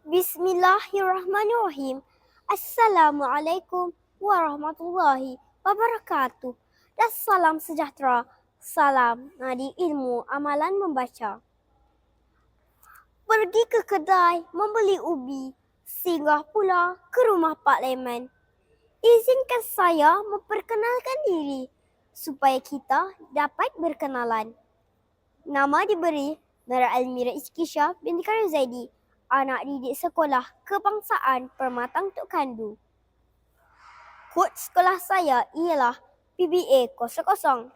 Bismillahirrahmanirrahim. Assalamualaikum warahmatullahi wabarakatuh. Dan salam sejahtera. Salam nadi ilmu amalan membaca. Pergi ke kedai membeli ubi. Singgah pula ke rumah Pak Leman. Izinkan saya memperkenalkan diri supaya kita dapat berkenalan. Nama diberi Nara Almira Iskisha binti Karim Zaidi anak didik sekolah kebangsaan Permatang Tok Kandu. Kod sekolah saya ialah PBA 0014.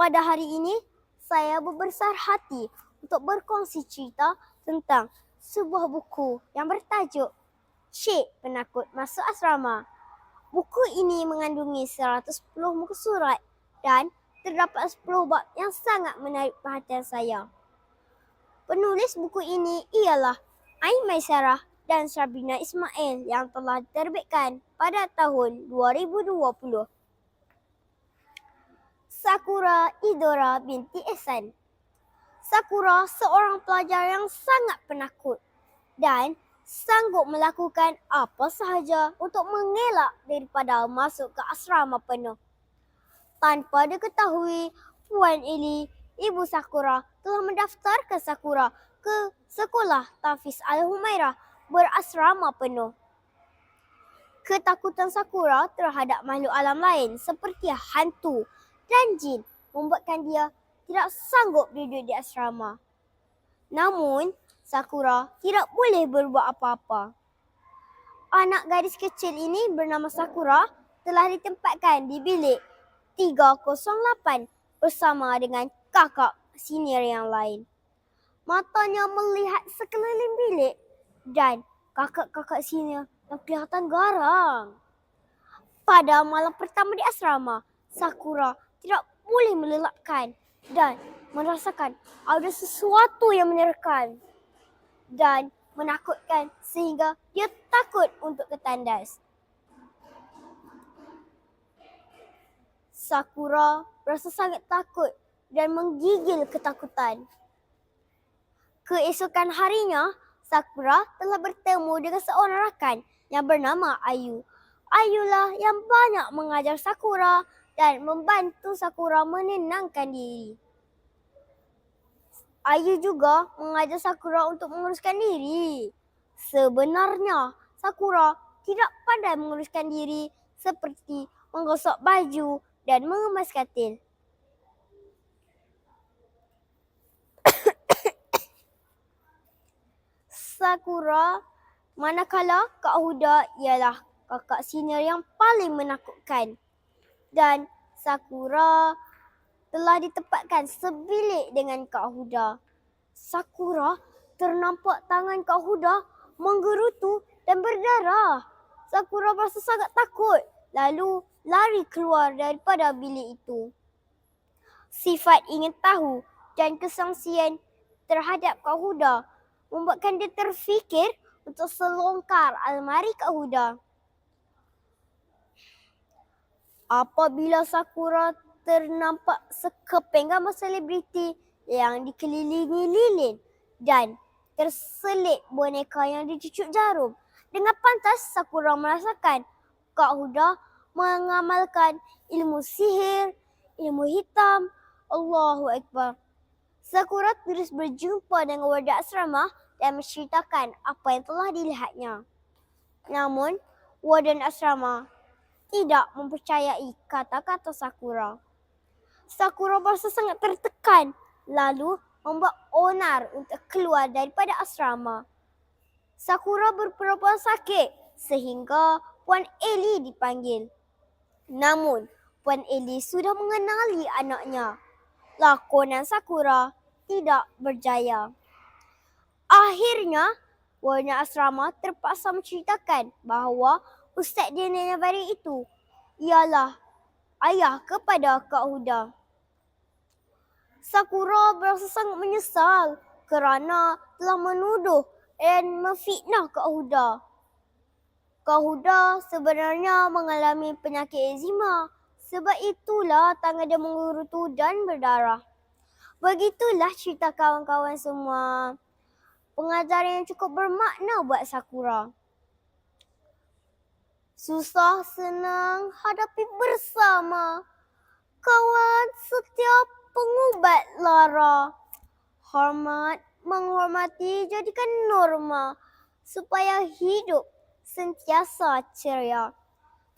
Pada hari ini, saya berbesar hati untuk berkongsi cerita tentang sebuah buku yang bertajuk Syek Penakut Masuk Asrama. Buku ini mengandungi 110 muka surat dan terdapat 10 bab yang sangat menarik perhatian saya. Penulis buku ini ialah Ain Maisarah dan Sabrina Ismail yang telah diterbitkan pada tahun 2020. Sakura Idora binti Ehsan Sakura seorang pelajar yang sangat penakut dan sanggup melakukan apa sahaja untuk mengelak daripada masuk ke asrama penuh. Tanpa diketahui, Puan Ili ibu Sakura telah mendaftarkan Sakura ke sekolah Tafiz Al-Humairah berasrama penuh. Ketakutan Sakura terhadap makhluk alam lain seperti hantu dan jin membuatkan dia tidak sanggup duduk di asrama. Namun, Sakura tidak boleh berbuat apa-apa. Anak gadis kecil ini bernama Sakura telah ditempatkan di bilik 308 bersama dengan kakak senior yang lain. Matanya melihat sekeliling bilik dan kakak-kakak senior yang kelihatan garang. Pada malam pertama di asrama, Sakura tidak boleh melelapkan dan merasakan ada sesuatu yang menyerkan dan menakutkan sehingga dia takut untuk ketandas. Sakura rasa sangat takut dan menggigil ketakutan. Keesokan harinya, Sakura telah bertemu dengan seorang rakan yang bernama Ayu. Ayulah yang banyak mengajar Sakura dan membantu Sakura menenangkan diri. Ayu juga mengajar Sakura untuk menguruskan diri. Sebenarnya, Sakura tidak pandai menguruskan diri seperti menggosok baju dan mengemas katil. Sakura manakala Kak Huda ialah kakak senior yang paling menakutkan. Dan Sakura telah ditempatkan sebilik dengan Kak Huda. Sakura ternampak tangan Kak Huda menggerutu dan berdarah. Sakura merasa sangat takut lalu lari keluar daripada bilik itu. Sifat ingin tahu dan kesangsian terhadap Kak Huda membuatkan dia terfikir untuk selongkar almari Kak Huda. Apabila Sakura ternampak sekeping gambar selebriti yang dikelilingi lilin dan terselit boneka yang dicucuk jarum. Dengan pantas Sakura merasakan Kak Huda mengamalkan ilmu sihir, ilmu hitam. Allahu Akbar. Sakura terus berjumpa dengan warga asrama dan menceritakan apa yang telah dilihatnya. Namun, warden asrama tidak mempercayai kata-kata Sakura. Sakura merasa sangat tertekan lalu membuat onar untuk keluar daripada asrama. Sakura berpura-pura sakit sehingga Puan Eli dipanggil. Namun, Puan Eli sudah mengenali anaknya. Lakonan Sakura tidak berjaya. Akhirnya, warna asrama terpaksa menceritakan bahawa Ustaz dia Nenek Bari itu ialah ayah kepada Kak Huda. Sakura berasa sangat menyesal kerana telah menuduh dan memfitnah Kak Huda. Kak Huda sebenarnya mengalami penyakit eczema. Sebab itulah tangan dia mengurutu dan berdarah. Begitulah cerita kawan-kawan semua. pengajaran yang cukup bermakna buat Sakura. Susah senang hadapi bersama. Kawan setiap pengubat lara. Hormat menghormati jadikan norma supaya hidup sentiasa ceria.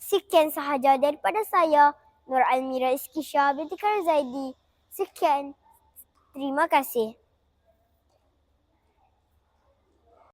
Sekian sahaja daripada saya, Nur Almira Iskisha binti Karazaidi. Sekian. Terima kasih.